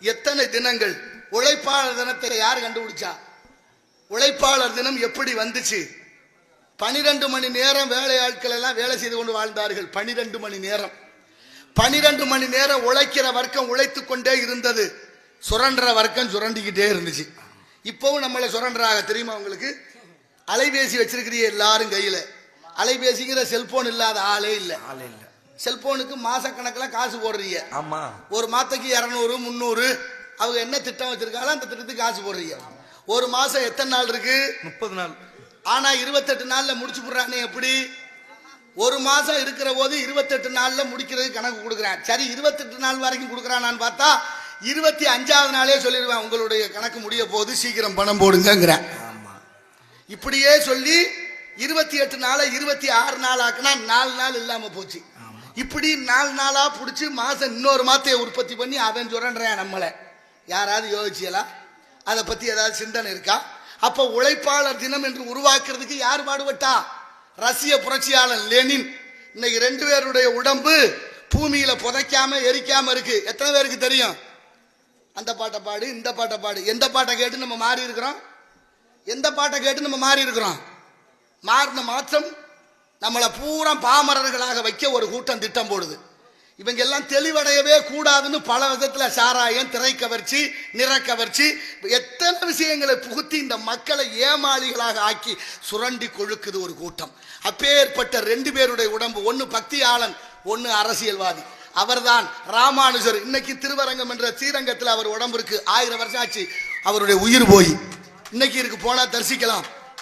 எத்தனை தினங்கள்? உழைப்பாளர் தினத்தை யார் கண்டுபிடிச்சா? உழைப்பாளர் தினம் எப்படி வந்துச்சு? பனிரெண்டு மணி நேரம் வேலையாட்கள் எல்லாம் வேலை செய்து கொண்டு வாழ்ந்தார்கள். பனிரெண்டு மணி நேரம். பனிரெண்டு மணி நேரம் உழைக்கிற வர்க்கம் உழைத்து கொண்டே இருந்தது. சுரண்டுற வர்க்கம் சுரண்டிக்கிட்டே இருந்துச்சு. இப்பவும் நம்மளை சுரண்டுறாங்க. தெரியுமா உங்களுக்கு? அலைபேசி வச்சிருக்கிறீ எல்லாரும் கையில. அலைபேசிங்கிற செல்போன் இல்லாத ஆளே இல்லை. ஆளே இல்லை. செல்போனுக்கு மாசக்கணக்கில் காசு போடுறீங்க. ஆமா. ஒரு மாத்தைக்கு இரநூறு முந்நூறு அவங்க என்ன திட்டம் வச்சிருக்காங்களோ அந்த திட்டத்துக்கு காசு போடுறீங்க. ஒரு மாசம் எத்தனை நாள் இருக்கு? முப்பது நாள். ஆனா இருபத்தெட்டு நாள்ல முடிச்சு போடுறானே எப்படி? ஒரு மாசம் இருக்கிற போது இருபத்தெட்டு நாள்ல முடிக்கிறதுக்கு கணக்கு கொடுக்குறான். சரி இருபத்தெட்டு நாள் வரைக்கும் கொடுக்குறானான்னு பார்த்தா இருபத்தி அஞ்சாவது நாளே சொல்லிடுவேன் உங்களுடைய கணக்கு முடிய போது சீக்கிரம் பணம் போடுங்கிறேன் இப்படியே சொல்லி இருபத்தி எட்டு நாளை இருபத்தி ஆறு நாள் ஆக்குனா நாலு நாள் இல்லாம போச்சு. இப்படி நாலு நாளா பிடிச்சி மாசம் இன்னொரு மாதத்தை உற்பத்தி பண்ணி அவன் சுரண்டுறான் நம்மளை. யாராவது யோசிச்சியலா? அதை பத்தி ஏதாவது சிந்தனை இருக்கா? அப்ப உழைப்பாளர் தினம் என்று உருவாக்குறதுக்கு யார் பாடுபட்டா? ரசிய புரட்சியாளர் லெனின். இன்னைக்கு ரெண்டு பேருடைய உடம்பு பூமியில புதைக்காம எரிக்காம இருக்கு. எத்தனை பேருக்கு தெரியும்? அந்த பாட்டை பாடு இந்த பாட்டை பாடு. எந்த பாட்டை கேட்டு நம்ம மாறி இருக்கிறோம் எந்த பாட்டை கேட்டு நம்ம மாறி இருக்கிறோம் மாறின மாற்றம் நம்மளை பூரா பாமரர்களாக வைக்க ஒரு கூட்டம் திட்டம் போடுது. இவங்க எல்லாம் தெளிவடையவே கூடாதுன்னு பல விதத்துல சாராயம் திரை கவர்ச்சி நிற நிறக்கவர்ச்சி எத்தனை விஷயங்களை புகுத்தி இந்த மக்களை ஏமாளிகளாக ஆக்கி சுரண்டி கொழுக்குது ஒரு கூட்டம். அப்பேற்பட்ட ரெண்டு பேருடைய உடம்பு ஒன்னு பக்தியாளன் ஒன்னு அரசியல்வாதி. அவர்தான் ராமானுஜர். இன்னைக்கு திருவரங்கம் என்ற ஸ்ரீரங்கத்தில் அவர் உடம்பு இருக்கு. ஆயிரம் வருஷம் ஆச்சு. அவருடைய உயிர் போய். இன்னைக்கு இருக்கு போனா தரிசிக்கலாம்.